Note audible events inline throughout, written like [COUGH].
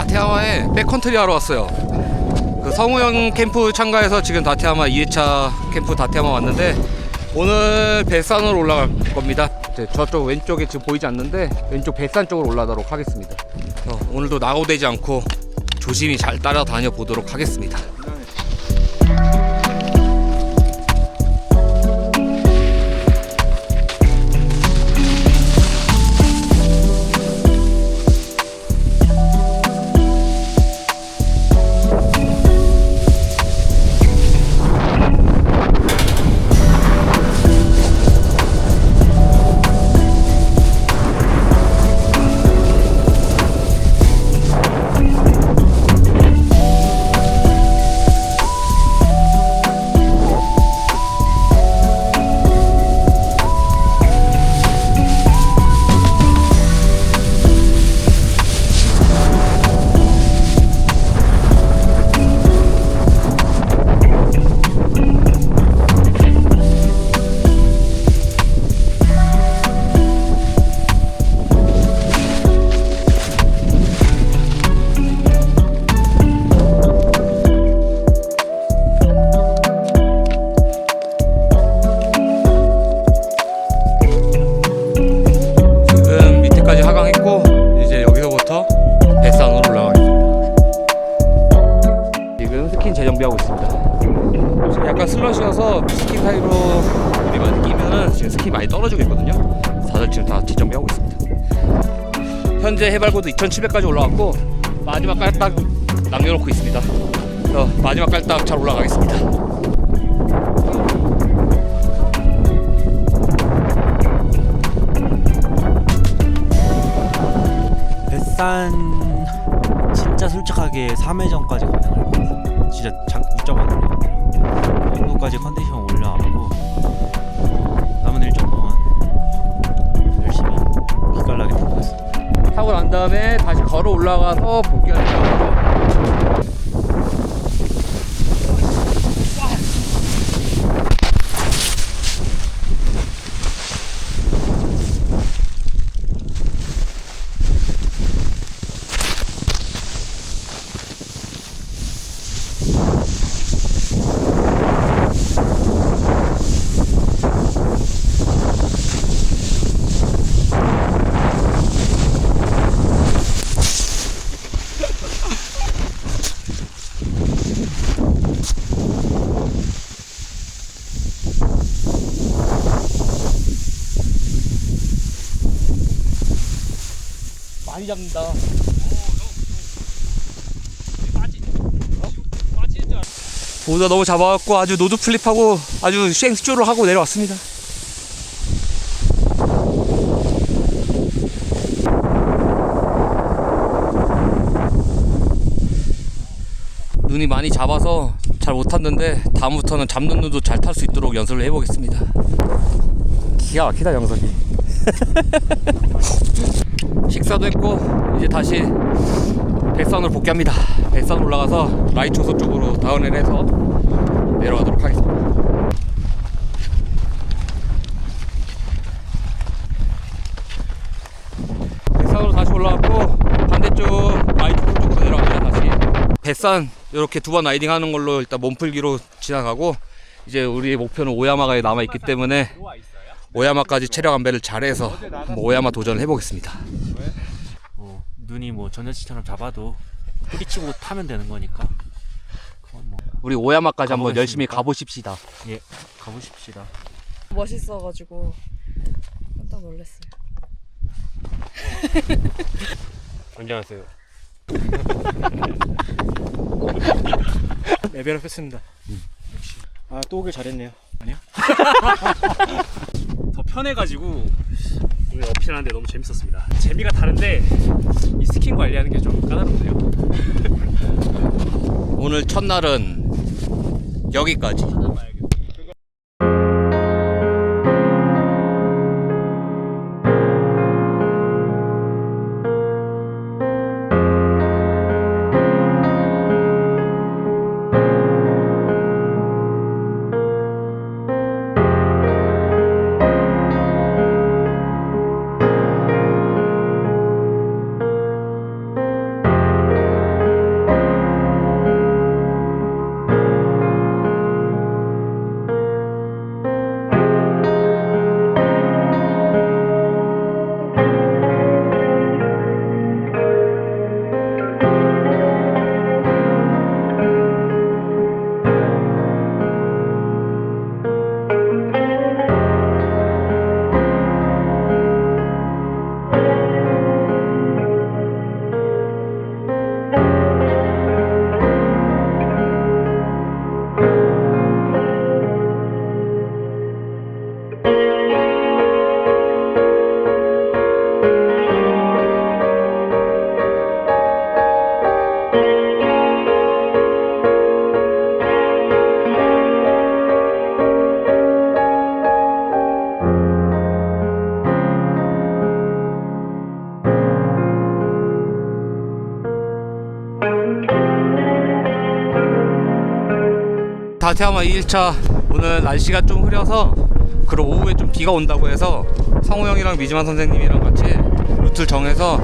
다테야마에 백컨트리 하러 왔어요. 그 성우형 캠프 참가해서 지금 다테야마 2회차 캠프 다테야마 왔는데 오늘 뱃산으로 올라갈 겁니다. 저쪽 왼쪽에 지금 보이지 않는데 왼쪽 뱃산 쪽으로 올라가도록 하겠습니다. 어, 오늘도 낙오되지 않고 조심히 잘 따라다녀 보도록 하겠습니다. 뱃산으로 올라가겠습니다. 지금 스킨 재정비하고 있습니다. 지금 약간 슬러시여서 스킨 사이로 많이 끼면은 지금 스킨 많이 떨어지고 있거든요. 다들 지금 다 재정비하고 있습니다. 현재 해발고도 2,700까지 올라왔고 마지막 깔딱 남겨놓고 있습니다. 그래서 마지막 깔딱 잘 올라가겠습니다. 진짜 솔직하게 3회전까지 가능할 것 같아요. 진짜 장, 무조건 올릴 것 같아요. 그 정도까지 컨디션 올라왔고 남은 일정 동안 열심히 기깔나게 해보겠습니다. 타고 난 다음에 다시 걸어 올라가서 복귀하는 거예요. 많이 잡는다. 보다 너무 잡아갖고 아주 노드 플립하고 아주 쉥스쇼를 하고 내려왔습니다. 눈이 많이 잡아서 잘 못 탔는데 다음부터는 잡는 눈도 잘 탈 수 있도록 연습을 해보겠습니다. 기가 막히다 영석이. [LAUGHS] 식사도 했고 이제 다시 백산으로 복귀합니다. 백산 올라가서 라이초소 쪽으로 다운을 해서 내려가도록 하겠습니다. 백산으로 다시 올라갔고 반대쪽 라이초소 쪽으로 내려갑니다. 다시 백산 이렇게 두 번 라이딩 하는 걸로 일단 몸풀기로 지나가고 이제 우리의 목표는 오야마가에 남아 있기 때문에 오야마까지 체력 안배를 잘해서 오야마 도전을 해보겠습니다. 뭐 눈이 뭐 전여치처럼 잡아도 뿌리치고 타면 되는 거니까 그건 뭐 우리 오야마까지 한번 가보겠습니다. 열심히 가보십시다. 예, 가보십시다. 멋있어가지고 깜짝 놀랐어요. 안녕하세요. 레벨업 했습니다. 아, 또 오길 잘했네요. 아니요? 더 편해가지고 오늘 어필하는데 너무 재밌었습니다. 재미가 다른데 이 스킨 관리하는 게 좀 까다롭네요. [LAUGHS] 오늘 첫날은 여기까지. 다테아마 2일차 오늘 날씨가 좀 흐려서 그리고 오후에 좀 비가 온다고 해서 성우 형이랑 미지만 선생님이랑 같이 루트를 정해서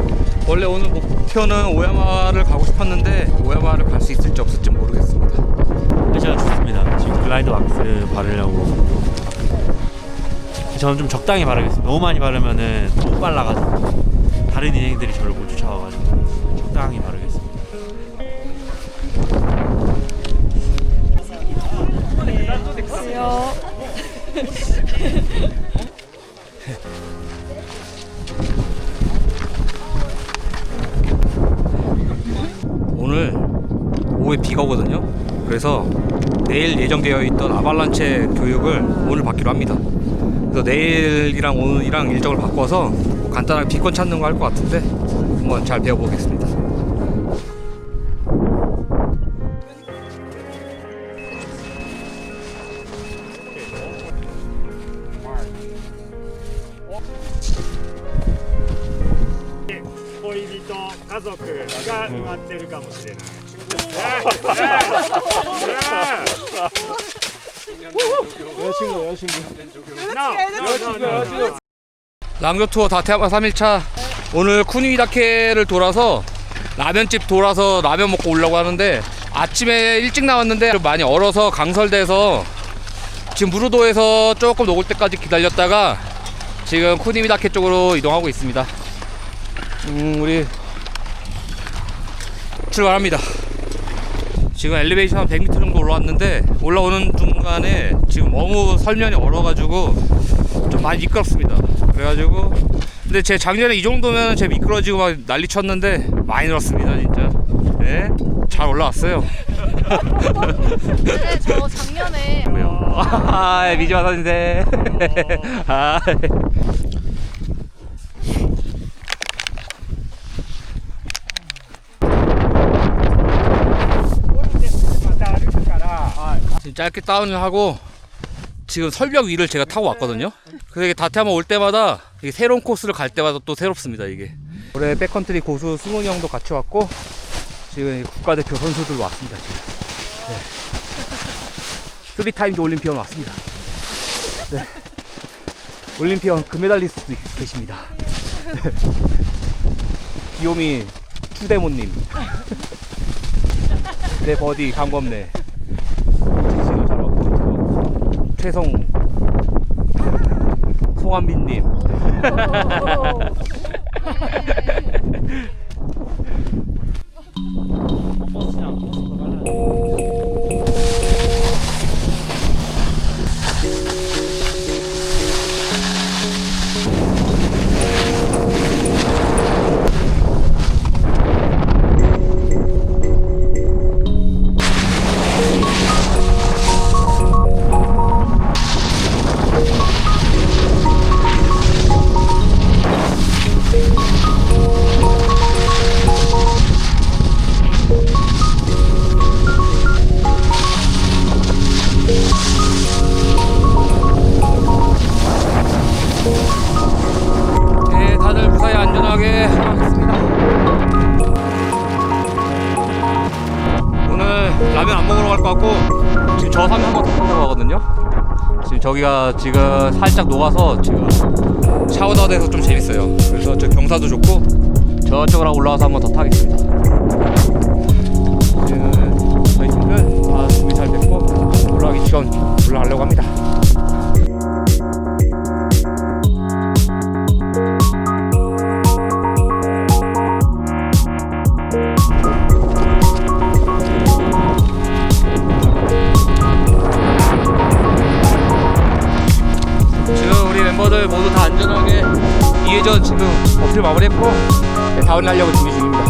원래 오늘 목표는 오야마를 가고 싶었는데 오야마를 갈 수 있을지 없을지 모르겠습니다. 날씨가 좋습니다. 지금 글라이드 왁스 바르려고. 저는 좀 적당히 바르겠습니다. 너무 많이 바르면은 너무 빨라가지고 다른 인행들이 저를 못 쫓아와가지고 적당히 예정되어 있던 아발란체 교육을 오늘 받기로 합니다. 그래서 내일이랑 오늘이랑 일정을 바꿔서 간단하게 비권 찾는 거 할 것 같은데 한번 잘 배워보겠습니다. 여자친구 여자친구 랑교 투어 다테아마 3일차 오늘 쿠니다케를 돌아서 라면집 돌아서 라면 먹고 오려고 하는데 아침에 일찍 나왔는데 많이 얼어서 강설돼서 지금 무르도에서 조금 녹을 때까지 기다렸다가 지금 쿠니미다케 쪽으로 이동하고 있습니다. 음, 우리 출발합니다. 지금 엘리베이션 한 100m 정도 올라왔는데 올라오는 중간에 지금 너무 설면이 얼어가지고 좀 많이 미끄럽습니다. 그래가지고 근데 제 작년에 이 정도면 제 미끄러지고 막 난리 쳤는데 많이 늘었습니다 진짜. 네, 잘 올라왔어요. 네, 저 작년에 [LAUGHS] 아, 미지마 선생. 아, 짧게 다운을 하고 지금 설벽 위를 제가 타고 왔거든요. 그래서 다테아마 올 때마다 새로운 코스를 갈 때마다 또 새롭습니다 이게. 올해 백컨트리 고수 승훈이 형도 같이 왔고 지금 국가대표 선수들 왔습니다 지금. 네. 쓰리 타임즈 올림피언 왔습니다. 네. 올림피언 금메달리스트 계십니다. 네. 귀요미 추대모님. 내 버디 강검래. 제시도 잘 왔고 최성 송한빈님 [LAUGHS] [LAUGHS] 저기가 지금 살짝 녹아서 지금 샤워도 돼서 좀 재밌어요. 그래서 저 경사도 좋고 저쪽으로 올라와서 한번 더 타겠습니다 2회전 지금 어필 마무리했고 네, 다운 하려고 준비 중입니다.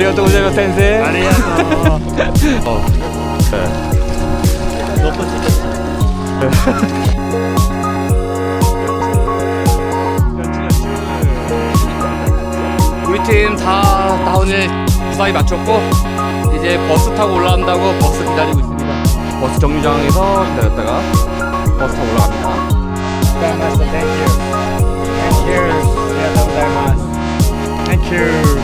りがとうございます先生ありがとう 찢었어 [LAUGHS] 네. [LAUGHS] 우리 팀 다 다 오늘 무사히 마쳤고 이제 버스 타고 올라온다고 버스 기다리고 있습니다. 버스 정류장에서 기다렸다가 버스 타고 올라갑니다. Thank you. Thank you. ありがとうございます。Thank.